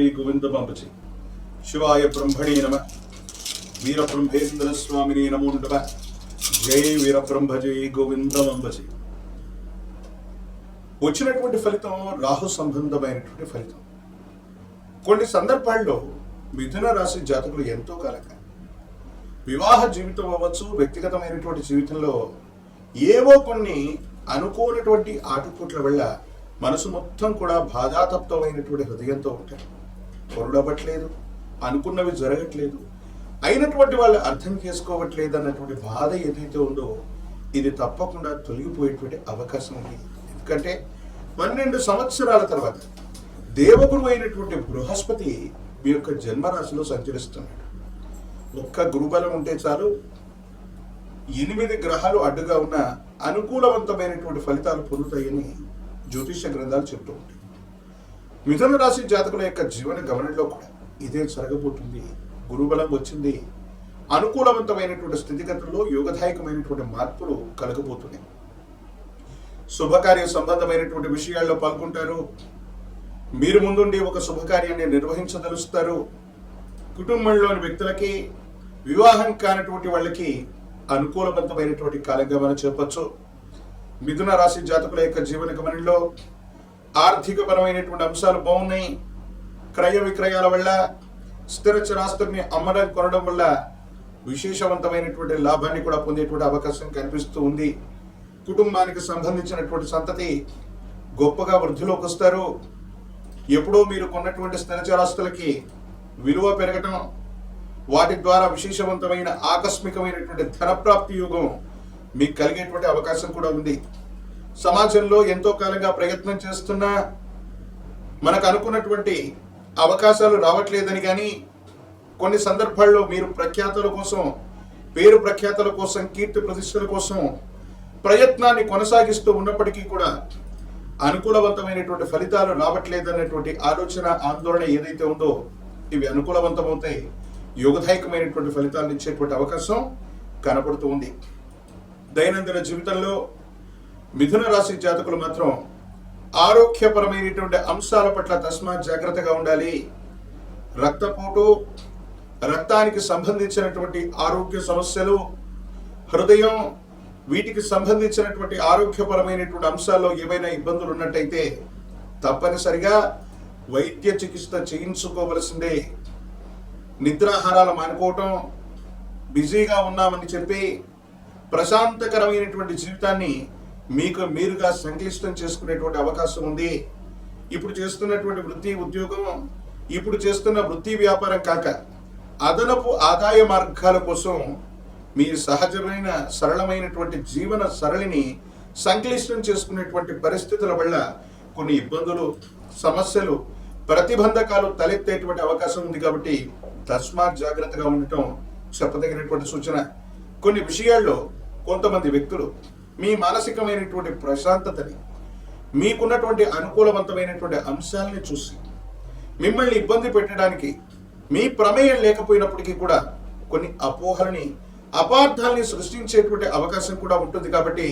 శ్రీ గోవిందమాంబజీ శివాయ బ్రహ్మణే నమ వీరబ్రహ్మేంద్ర స్వామిని నమో నమ జై వీరబ్రహ్మ జై గోవిందమాంబజీ వచ్చినటువంటి ఫలితం రాహు సంబంధమైనటువంటి ఫలితం. కొన్ని సందర్భాల్లో మిథున రాశి జాతకులు ఎంతో కాలక వివాహ జీవితం అవ్వచ్చు వ్యక్తిగతమైనటువంటి జీవితంలో ఏవో కొన్ని అనుకోనటువంటి ఆటుపోట్ల వల్ల మనసు మొత్తం కూడా బాధాతప్తమైనటువంటి హృదయంతో ఉంటారు పొరుడవ్వట్లేదు అనుకున్నవి జరగట్లేదు. అయినటువంటి వాళ్ళు అర్థం చేసుకోవట్లేదు అన్నటువంటి బాధ ఏదైతే ఉందో ఇది తప్పకుండా తొలగిపోయేటువంటి అవకాశం ఉంది. ఎందుకంటే పన్నెండు సంవత్సరాల తర్వాత దేవగురు అయినటువంటి బృహస్పతి మీ యొక్క జన్మరాశిలో సంచరిస్తున్నాడు. ఒక్క గురుబలం ఉంటే చాలు ఎనిమిది గ్రహాలు అడ్డుగా ఉన్న అనుకూలవంతమైనటువంటి ఫలితాలు పొందుతాయని జ్యోతిష గ్రంథాలు చెప్తూ ఉంటాయి. మిథున రాశి జాతకుల యొక్క జీవన గమనంలో కూడా ఇదే జరగబోతుంది. గురుబలం వచ్చింది. అనుకూలవంతమైనటువంటి స్థితిగతుల్లో యోగదాయకమైనటువంటి మార్పులు కలగబోతున్నాయి. శుభకార్య సంబంధమైనటువంటి విషయాల్లో పాల్గొంటారు. మీరు ముందుండి ఒక శుభకార్యాన్ని నిర్వహించదలుస్తారు. కుటుంబంలోని వ్యక్తులకి వివాహం కానటువంటి వాళ్ళకి అనుకూలవంతమైనటువంటి కాలంగా మనం చెప్పచ్చు మిథున రాశి జాతకుల యొక్క జీవన గమనంలో ఆర్థికపరమైనటువంటి అంశాలు బాగున్నాయి. క్రయ విక్రయాల వల్ల స్థిర చరాస్తుల్ని అమ్మడం కొనడం వల్ల విశేషవంతమైనటువంటి లాభాన్ని కూడా పొందేటువంటి అవకాశం కనిపిస్తూ ఉంది. కుటుంబానికి సంబంధించినటువంటి సంతతి గొప్పగా వృద్ధిలోకి వస్తారు. ఎప్పుడో మీరు కొన్నటువంటి స్థిర చరాస్తులకి విలువ పెరగటం వాటి ద్వారా విశేషవంతమైన ఆకస్మికమైనటువంటి ధనప్రాప్తి యోగం మీకు కలిగేటువంటి అవకాశం కూడా ఉంది. సమాజంలో ఎంతో కాలంగా ప్రయత్నం చేస్తున్నా మనకు అనుకున్నటువంటి అవకాశాలు రావట్లేదని కానీ కొన్ని సందర్భాల్లో మీరు ప్రఖ్యాతుల కోసం పేరు ప్రఖ్యాతల కోసం కీర్తి ప్రతిష్టల కోసం ప్రయత్నాన్ని కొనసాగిస్తూ ఉన్నప్పటికీ కూడా అనుకూలవంతమైనటువంటి ఫలితాలు రావట్లేదనేటువంటి ఆలోచన ఆందోళన ఏదైతే ఉందో ఇవి అనుకూలవంతమవుతాయి. యోగదాయకమైనటువంటి ఫలితాలను ఇచ్చేటువంటి అవకాశం కనపడుతూ ఉంది. దైనందిన జీవితంలో మిథున రాశి జాతకులు మాత్రం ఆరోగ్యపరమైనటువంటి అంశాల పట్ల తస్మాత్ జాగ్రత్తగా ఉండాలి. రక్తపోటు రక్తానికి సంబంధించినటువంటి ఆరోగ్య సమస్యలు హృదయం వీటికి సంబంధించినటువంటి ఆరోగ్యపరమైనటువంటి అంశాల్లో ఏవైనా ఇబ్బందులు ఉన్నట్టయితే తప్పనిసరిగా వైద్య చికిత్స చేయించుకోవలసిందే. నిద్రాహారాలు మానుకోవటం బిజీగా ఉన్నామని చెప్పి ప్రశాంతకరమైనటువంటి జీవితాన్ని మీకు మీరుగా సంక్లిష్టం చేసుకునేటువంటి అవకాశం ఉంది. ఇప్పుడు చేస్తున్నటువంటి వృత్తి ఉద్యోగం ఇప్పుడు చేస్తున్న వృత్తి వ్యాపారం కాక అదనపు ఆదాయ మార్గాల కోసం మీ సహజమైన సరళమైనటువంటి జీవన సరళిని సంక్లిష్టం చేసుకునేటువంటి పరిస్థితుల వల్ల కొన్ని ఇబ్బందులు సమస్యలు ప్రతిబంధకాలు తలెత్తేటువంటి అవకాశం ఉంది కాబట్టి తస్మాత్ జాగ్రత్తగా ఉండటం చెప్పదగినటువంటి సూచన. కొన్ని విషయాల్లో కొంతమంది వ్యక్తులు మీ మానసికమైనటువంటి ప్రశాంతతని మీకున్నటువంటి అనుకూలవంతమైనటువంటి అంశాలని చూసి మిమ్మల్ని ఇబ్బంది పెట్టడానికి మీ ప్రమేయం లేకపోయినప్పటికీ కూడా కొన్ని అపోహలని అపార్థాలని సృష్టించేటువంటి అవకాశం కూడా ఉంటుంది కాబట్టి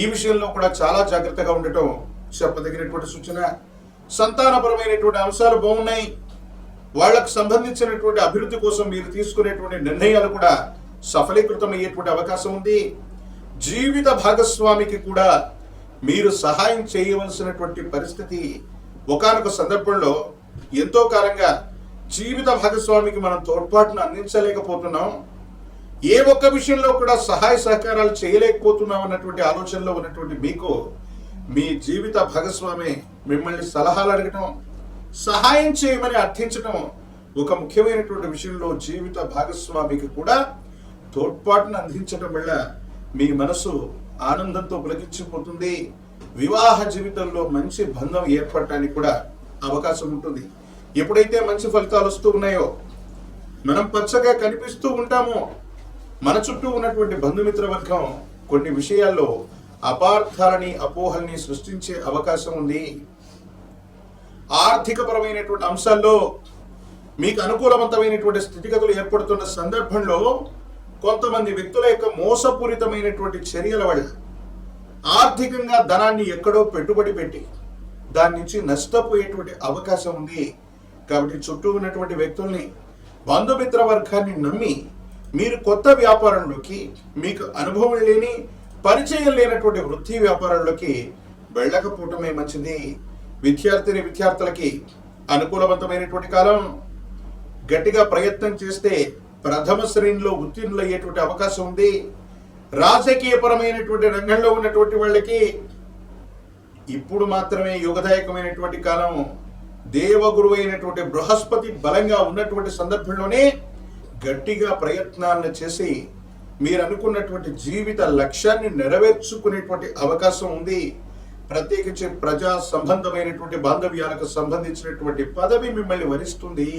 ఈ విషయంలో కూడా చాలా జాగ్రత్తగా ఉండటం చెప్పదగినటువంటి సూచన. సంతానపరమైనటువంటి అంశాలు బాగున్నాయి. వాళ్ళకు సంబంధించినటువంటి అభివృద్ధి కోసం మీరు తీసుకునేటువంటి నిర్ణయాలు కూడా సఫలీకృతం అయ్యేటువంటి అవకాశం ఉంది. జీవిత భాగస్వామికి కూడా మీరు సహాయం చేయవలసినటువంటి పరిస్థితి ఒకానొక సందర్భంలో ఎంతో కాలంగా జీవిత భాగస్వామికి మనం తోడ్పాటును అందించలేకపోతున్నాం. ఏ ఒక్క విషయంలో కూడా సహాయ సహకారాలు చేయలేకపోతున్నాం అన్నటువంటి ఆలోచనలో ఉన్నటువంటి మీకు మీ జీవిత భాగస్వామి మిమ్మల్ని సలహాలు అడగటం సహాయం చేయమని అర్థించడం ఒక ముఖ్యమైనటువంటి విషయంలో జీవిత భాగస్వామికి కూడా తోడ్పాటును అందించడం వల్ల మీ మనసు ఆనందంతో పులకించిపోతుంది. వివాహ జీవితంలో మంచి బంధం ఏర్పడటానికి కూడా అవకాశం ఉంటుంది. ఎప్పుడైతే మంచి ఫలితాలు వస్తూ ఉన్నాయో మనం పచ్చగా కనిపిస్తూ ఉంటామో మన చుట్టూ ఉన్నటువంటి బంధుమిత్ర వర్గం కొన్ని విషయాల్లో అపార్థాలని అపోహల్ని సృష్టించే అవకాశం ఉంది. ఆర్థికపరమైనటువంటి అంశాల్లో మీకు అనుకూలవంతమైనటువంటి స్థితిగతులు ఏర్పడుతున్న సందర్భంలో కొంతమంది వ్యక్తుల యొక్క మోసపూరితమైనటువంటి చర్యల వల్ల ఆర్థికంగా ధనాన్ని ఎక్కడో పెట్టుబడి పెట్టి దాని నుంచి నష్టపోయేటువంటి అవకాశం ఉంది. కాబట్టి చుట్టూ ఉన్నటువంటి వ్యక్తుల్ని బంధుమిత్ర వర్గాన్ని నమ్మి మీరు కొత్త వ్యాపారంలోకి మీకు అనుభవం లేని పరిచయం లేనటువంటి వృత్తి వ్యాపారంలోకి వెళ్ళకపోవటమే మంచిది. విద్యార్థిని విద్యార్థులకి అనుకూలవంతమైనటువంటి కాలం. గట్టిగా ప్రయత్నం చేస్తే ప్రథమ శ్రేణిలో ఉత్తీర్ణులయ్యేటువంటి అవకాశం ఉంది. రాజకీయపరమైనటువంటి రంగంలో ఉన్నటువంటి వాళ్ళకి ఇప్పుడు మాత్రమే యుగదాయకమైనటువంటి కాలం. దేవగురు అయినటువంటి బృహస్పతి బలంగా ఉన్నటువంటి సందర్భంలోనే గట్టిగా ప్రయత్నాలను చేసి మీరు అనుకున్నటువంటి జీవిత లక్ష్యాన్ని నెరవేర్చుకునేటువంటి అవకాశం ఉంది. ప్రత్యేకించి ప్రజా సంబంధమైనటువంటి బాంధవ్యాలకు సంబంధించినటువంటి పదవి మిమ్మల్ని వరిస్తుంది.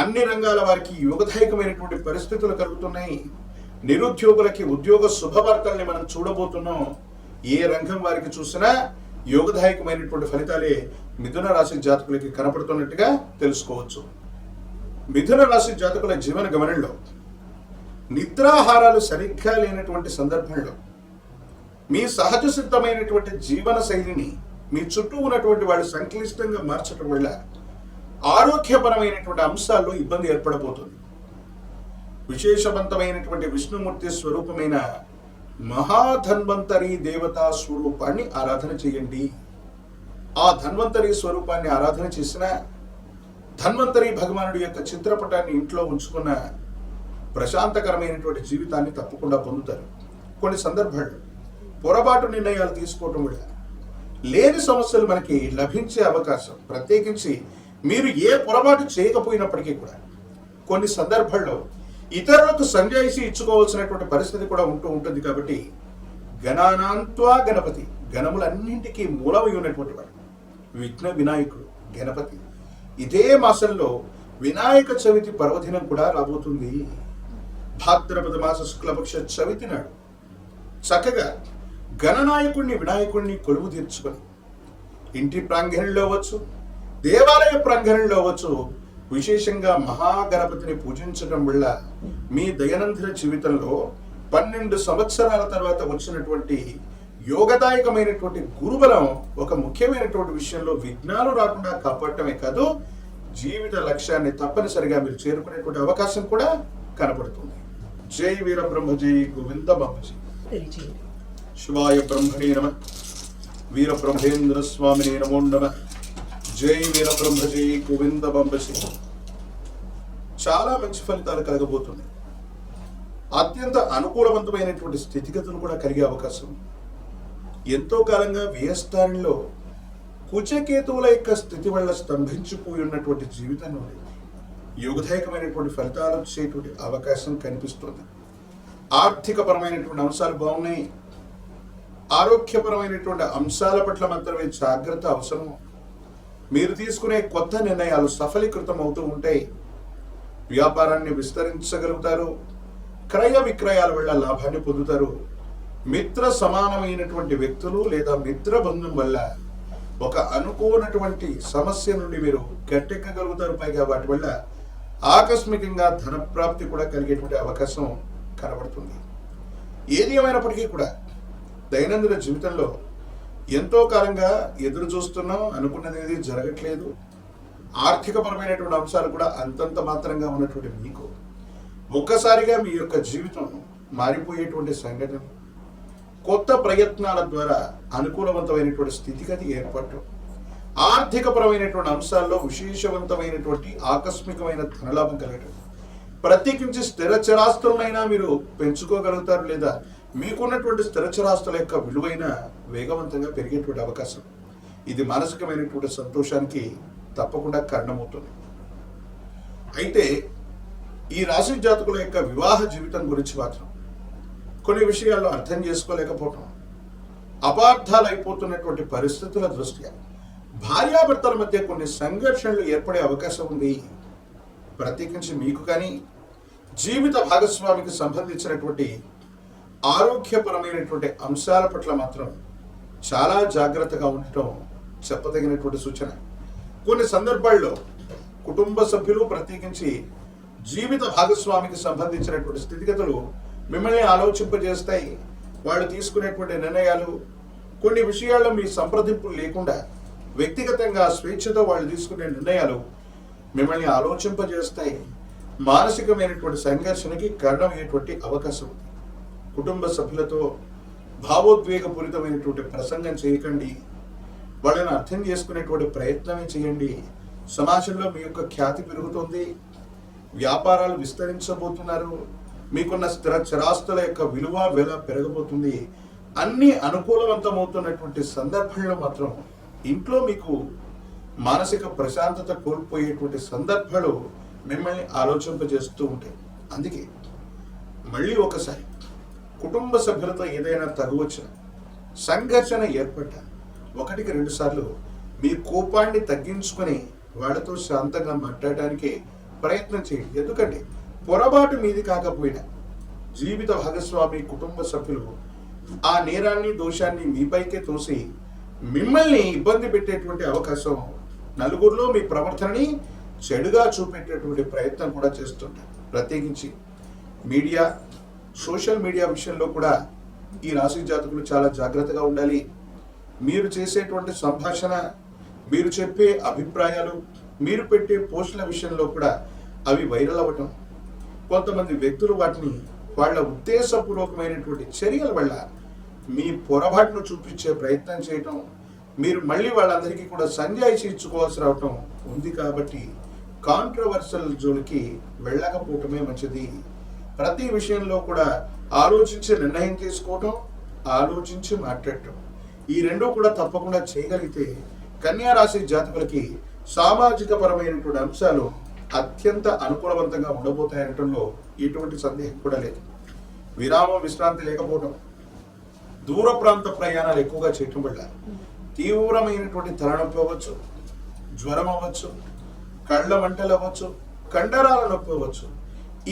అన్ని రంగాల వారికి యుగదాయకమైనటువంటి పరిస్థితులు కలుగుతున్నాయి. నిరుద్యోగులకి ఉద్యోగ శుభవార్తల్ని మనం చూడబోతున్నాం. ఏ రంగం వారికి చూసినా యోగదాయకమైనటువంటి ఫలితాలే మిథున రాశి జాతకులకి కనపడుతున్నట్టుగా తెలుసుకోవచ్చు. మిథున రాశి జాతకుల జీవన గమనంలో నిద్రాహారాలు సరిగ్గా లేనటువంటి సందర్భంలో మీ సహజ సిద్ధమైనటువంటి జీవన శైలిని మీ చుట్టూ ఉన్నటువంటి వాళ్ళు సంక్లిష్టంగా మార్చడం వల్ల ఆరోగ్యపరమైనటువంటి అంశాల్లో ఇబ్బంది ఏర్పడబోతుంది. విశేషవంతమైనటువంటి విష్ణుమూర్తి స్వరూపమైన మహాధన్వంతరి దేవతా స్వరూపాన్ని ఆరాధన చేయండి. ఆ ధన్వంతరి స్వరూపాన్ని ఆరాధన చేసిన ధన్వంతరి భగవానుడి యొక్క చిత్రపటాన్ని ఇంట్లో ఉంచుకున్న ప్రశాంతకరమైనటువంటి జీవితాన్ని తప్పకుండా పొందుతారు. కొన్ని సందర్భాల్లో పొరపాటు నిర్ణయాలు తీసుకోవటం వల్ల లేని సమస్యలు మనకి లభించే అవకాశం ప్రత్యేకించి మీరు ఏ పొరపాటు చేయకపోయినప్పటికీ కూడా కొన్ని సందర్భాల్లో ఇతరులకు సంజాయిషి ఇచ్చుకోవాల్సినటువంటి పరిస్థితి కూడా ఉంటూ ఉంటుంది కాబట్టి గణానాంత్వా గణపతి గణములన్నింటికీ మూలమై ఉన్నటువంటి వాడు. విఘ్న వినాయకుడు గణపతి. ఇదే మాసంలో వినాయక చవితి పర్వదినం కూడా రాబోతుంది. భాద్రపద మాస శుక్లపక్ష చవితి నాడు చక్కగా గణనాయకుడిని వినాయకుడిని కొలువు తీర్చుకొని ఇంటి ప్రాంగణంలో వచ్చు దేవాలయ ప్రాంగణంలో అవ్వచ్చు విశేషంగా మహాగణపతిని పూజించడం వల్ల మీ దైనందిన జీవితంలో పన్నెండు సంవత్సరాల తర్వాత వచ్చినటువంటి యోగదాయకమైనటువంటి గురుబలం ఒక ముఖ్యమైనటువంటి విషయంలో విఘ్నాలు రాకుండా కాపాడటమే కాదు జీవిత లక్ష్యాన్ని తప్పనిసరిగా మీరు చేరుకునేటువంటి అవకాశం కూడా కనపడుతుంది. జై వీర బ్రహ్మ జై గోవింద బాబుజీ శివాయ బ్రహ్మణే నమ. వీర బ్రహ్మేంద్ర స్వామినే నమో నమ. జై వీర జై గోవింద బంబసి చాలా మంచి ఫలితాలు కలగబోతున్నాయి. అత్యంత అనుకూలవంతమైనటువంటి స్థితిగతులు కూడా కలిగే అవకాశం ఎంతో కాలంగా వ్యయస్థానంలో కుచకేతువుల యొక్క స్థితి వల్ల స్తంభించిపోయి ఉన్నటువంటి జీవితంలో యుగదాయకమైనటువంటి ఫలితాలు వచ్చేటువంటి అవకాశం కనిపిస్తుంది. ఆర్థికపరమైనటువంటి అంశాలు బాగున్నాయి. ఆరోగ్యపరమైనటువంటి అంశాల పట్ల మాత్రమే జాగ్రత్త అవసరం. మీరు తీసుకునే కొత్త నిర్ణయాలు సఫలీకృతం అవుతూ ఉంటాయి వ్యాపారాన్ని విస్తరించగలుగుతారు క్రయ విక్రయాల వల్ల లాభాన్ని పొందుతారు. మిత్ర సమానమైనటువంటి వ్యక్తులు లేదా మిత్ర బంధం వల్ల ఒక అనుకోనటువంటి సమస్య నుండి మీరు గట్టెక్కగలుగుతారు. పైగా వాటి వల్ల ఆకస్మికంగా ధన ప్రాప్తి కూడా కలిగేటువంటి అవకాశం కనబడుతుంది. ఏది ఏమైనప్పటికీ కూడా దైనందిన జీవితంలో ఎంతో కాలంగా ఎదురు చూస్తున్నాం అనుకున్నది ఏది జరగట్లేదు. ఆర్థికపరమైనటువంటి అంశాలు కూడా అంతంత మాత్రంగా ఉన్నటువంటి మీకు. ఒక్కసారిగా మీ యొక్క జీవితం మారిపోయేటువంటి సంఘటన. కొత్త ప్రయత్నాల ద్వారా అనుకూలవంతమైనటువంటి స్థితిగతి ఏర్పడటం. ఆర్థికపరమైనటువంటి అంశాల్లో విశేషవంతమైనటువంటి ఆకస్మికమైన ధనలాభం కలగటం. ప్రత్యేకించి స్థిర చరాస్తులనైనా మీరు పెంచుకోగలుగుతారు లేదా మీకున్నటువంటి స్థిరచరాస్తుల యొక్క విలువైన వేగవంతంగా పెరిగేటువంటి అవకాశం. ఇది మానసికమైనటువంటి సంతోషానికి తప్పకుండా కారణమవుతుంది. అయితే ఈ రాశి జాతకుల యొక్క వివాహ జీవితం గురించి మాత్రం కొన్ని విషయాల్లో అర్థం చేసుకోలేకపోవటం అపార్థాలు అయిపోతున్నటువంటి పరిస్థితుల దృష్ట్యా భార్యాభర్తల మధ్య కొన్ని సంఘర్షణలు ఏర్పడే అవకాశం ఉంది. ప్రత్యేకించి మీకు కానీ జీవిత భాగస్వామికి సంబంధించినటువంటి ఆరోగ్యపరమైనటువంటి అంశాల పట్ల మాత్రం చాలా జాగ్రత్తగా ఉండటం చెప్పదగినటువంటి సూచన. కొన్ని సందర్భాల్లో కుటుంబ సభ్యులు ప్రత్యేకించి జీవిత భాగస్వామికి సంబంధించినటువంటి స్థితిగతులు మిమ్మల్ని ఆలోచింపజేస్తాయి. వాళ్ళు తీసుకునేటువంటి నిర్ణయాలు కొన్ని విషయాల్లో మీ సంప్రదింపులు లేకుండా వ్యక్తిగతంగా స్వేచ్ఛతో వాళ్ళు తీసుకునే నిర్ణయాలు మిమ్మల్ని ఆలోచింపజేస్తాయి. మానసికమైనటువంటి సంఘర్షణకి కారణమయ్యేటువంటి అవకాశం ఉంది. కుటుంబ సభ్యులతో భావోద్వేగపూరితమైనటువంటి ప్రసంగం చేయకండి. వాళ్ళని అర్థం చేసుకునేటువంటి ప్రయత్నమే చేయండి. సమాజంలో మీ యొక్క ఖ్యాతి పెరుగుతుంది. వ్యాపారాలు విస్తరించబోతున్నారు. మీకున్న స్థిర చరాస్తుల యొక్క విలువ వెల పెరగబోతుంది. అన్ని అనుకూలవంతమవుతున్నటువంటి సందర్భంలో మాత్రం ఇంట్లో మీకు మానసిక ప్రశాంతత కోల్పోయేటువంటి సందర్భాలు మిమ్మల్ని ఆలోచింపజేస్తూ ఉంటాయి. అందుకే మళ్ళీ ఒకసారి కుటుంబ సభ్యులతో ఏదైనా తగువచ్చిన సంఘర్షణ ఏర్పడ్డ ఒకటికి రెండు సార్లు మీ కోపాన్ని తగ్గించుకొని వాళ్ళతో శాంతంగా మాట్లాడడానికి ప్రయత్నం చేయండి. ఎందుకంటే పొరపాటు మీది కాకపోయినా జీవిత భాగస్వామి కుటుంబ సభ్యులు ఆ నేరాన్ని దోషాన్ని మీపైకే తోసి మిమ్మల్ని ఇబ్బంది పెట్టేటువంటి అవకాశం నలుగురిలో మీ ప్రవర్తనని చెడుగా చూపెట్టేటువంటి ప్రయత్నం కూడా చేస్తుంటారు. ప్రత్యేకించి మీడియా సోషల్ మీడియా విషయంలో కూడా ఈ రాశి జాతకులు చాలా జాగ్రత్తగా ఉండాలి. మీరు చేసేటువంటి సంభాషణ మీరు చెప్పే అభిప్రాయాలు మీరు పెట్టే పోస్టుల విషయంలో కూడా అవి వైరల్ అవ్వటం కొంతమంది వ్యక్తులు వాటిని వాళ్ళ ఉద్దేశపూర్వకమైనటువంటి చర్యల వల్ల మీ పొరపాటును చూపించే ప్రయత్నం చేయటం మీరు మళ్ళీ వాళ్ళందరికీ కూడా సంజాయిషి ఇచ్చుకోవాల్సి రావటం ఉంది కాబట్టి కాంట్రవర్సల్ జోలికి వెళ్ళకపోవటమే మంచిది. ప్రతి విషయంలో కూడా ఆలోచించి నిర్ణయం తీసుకోవటం ఆలోచించి మాట్లాడటం. ఈ రెండూ కూడా తప్పకుండా చేయగలిగితే కన్యా రాశి జాతకులకి సామాజిక పరమైనటువంటి అంశాలు అత్యంత అనుకూలవంతంగా ఉండబోతాయనటంలో ఎటువంటి సందేహం కూడా లేదు. విరామం విశ్రాంతి లేకపోవడం దూర ప్రాంత ప్రయాణాలు ఎక్కువగా చేయటం వల్ల తీవ్రమైనటువంటి తలనొప్పి అవ్వచ్చు జ్వరం అవ్వచ్చు కళ్ళ మంటలు అవ్వచ్చు కండరాల నొప్పి అవ్వచ్చు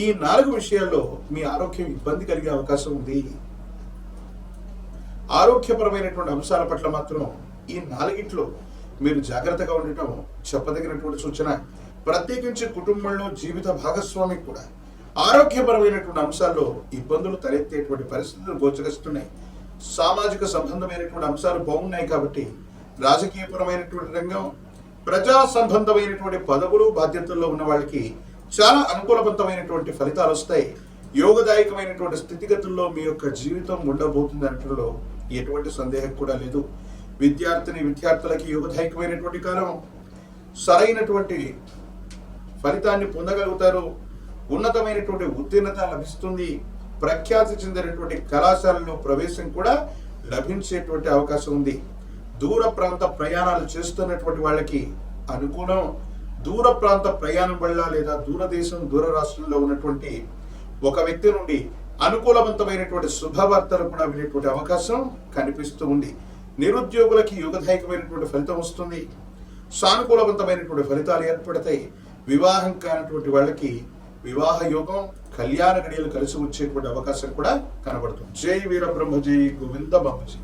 ఈ నాలుగు విషయాల్లో మీ ఆరోగ్యం ఇబ్బంది కలిగే అవకాశం ఉంది. ఆరోగ్యపరమైనటువంటి అంశాల పట్ల మాత్రం ఈ నాలుగిట్లో మీరు జాగ్రత్తగా ఉండటం చెప్పదగినటువంటి సూచన. ప్రత్యేకించి కుటుంబంలో జీవిత భాగస్వామి కూడా ఆరోగ్యపరమైనటువంటి అంశాల్లో ఇబ్బందులు తలెత్తేటువంటి పరిస్థితులు గోచరిస్తున్నాయి. సామాజిక సంబంధమైనటువంటి అంశాలు బాగున్నాయి కాబట్టి రాజకీయపరమైనటువంటి రంగం ప్రజా సంబంధమైనటువంటి పదవులు బాధ్యతల్లో ఉన్న వాళ్ళకి చాలా అనుకూలవంతమైనటువంటి ఫలితాలు వస్తాయి. యోగదాయకమైనటువంటి స్థితిగతుల్లో మీ యొక్క జీవితం ఉండబోతుంది అనటంలో ఎటువంటి సందేహం కూడా లేదు. విద్యార్థిని విద్యార్థులకి యోగదాయకమైనటువంటి కాలం. సరైనటువంటి ఫలితాన్ని పొందగలుగుతారు. ఉన్నతమైనటువంటి ఉత్తీర్ణత లభిస్తుంది. ప్రఖ్యాతి చెందినటువంటి కళాశాలలో ప్రవేశం కూడా లభించేటువంటి అవకాశం ఉంది. దూర ప్రాంత ప్రయాణాలు చేస్తున్నటువంటి వాళ్ళకి అనుకూలం. దూర ప్రాంత ప్రయాణం వల్ల లేదా దూరదేశం దూర రాష్ట్రంలో ఉన్నటువంటి ఒక వ్యక్తి నుండి అనుకూలవంతమైనటువంటి శుభవార్తలు కూడా వినేటువంటి అవకాశం కనిపిస్తూ ఉంది. నిరుద్యోగులకి యుగదాయకమైనటువంటి ఫలితం వస్తుంది. సానుకూలవంతమైనటువంటి ఫలితాలు ఏర్పడతాయి. వివాహం కానటువంటి వాళ్ళకి వివాహ యోగం కళ్యాణ గడియలు కలిసి వచ్చేటువంటి అవకాశం కూడా కనబడుతుంది. జై వీరబ్రహ్మ జై గోవింద బ్రహ్మజీ